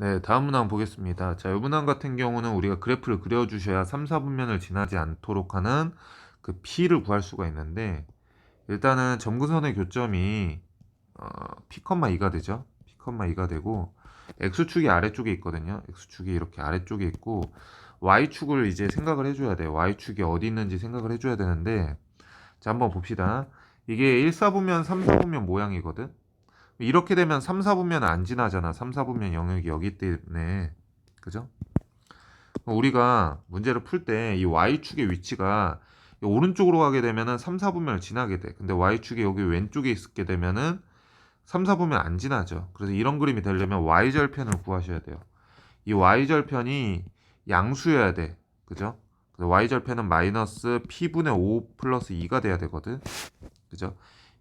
네, 다음 문항 보겠습니다. 자, 이 문항 같은 경우는 우리가 그래프를 그려주셔야 3, 4분면을 지나지 않도록 하는 그 P를 구할 수가 있는데, 일단은 점근선의 교점이 어, P, 2가 되죠. P, 2가 되고, X축이 아래쪽에 있거든요. X축이 이렇게 아래쪽에 있고, Y축을 이제 생각을 해줘야 돼요. Y축이 어디 있는지 생각을 해줘야 되는데, 자, 한번 봅시다. 이게 1, 4분면, 3, 4분면 모양이거든. 이렇게 되면 3, 4분면 안 지나잖아. 3, 4분면 영역이 여기 때문에. 그죠? 우리가 문제를 풀 때 이 y축의 위치가 이 오른쪽으로 가게 되면은 3, 4분면을 지나게 돼. 근데 y축이 여기 왼쪽에 있게 되면은 3, 4분면 안 지나죠. 그래서 이런 그림이 되려면 y절편을 구하셔야 돼요. 이 y절편이 양수여야 돼. 그죠? 그래서 y절편은 마이너스 p분의 5 플러스 2가 돼야 되거든. 그죠?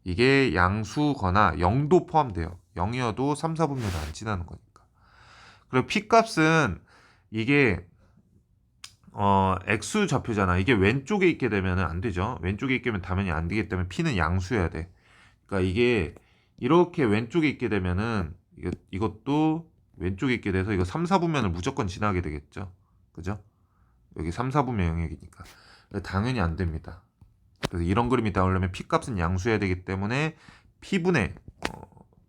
이게 양수거나 0도 포함돼요. 0이어도 3, 4분면은 안 지나는 거니까. 그리고 p 값은 이게 어 x 좌표잖아. 이게 왼쪽에 있게 되면 안 되죠. 왼쪽에 있게 되면 당연히 안 되기 때문에 p는 양수여야 돼. 그러니까 이게 이렇게 왼쪽에 있게 되면은 이거, 이것도 왼쪽에 있게 돼서 이거 3, 4분면을 무조건 지나게 되겠죠. 그죠? 여기 3, 4분면 영역이니까. 당연히 안 됩니다. 그래서 이런 그림이 나오려면 p 값은 양수해야 되기 때문에 p분의 어,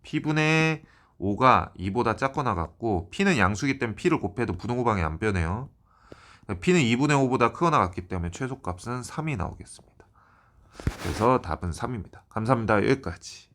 p분의 5가 2보다 작거나 같고 p는 양수기 때문에 p를 곱해도 분호구방이 안 변해요. p는 2분의 5보다 크거나 같기 때문에 최소값은 3이 나오겠습니다. 그래서 답은 3입니다. 감사합니다. 여기까지.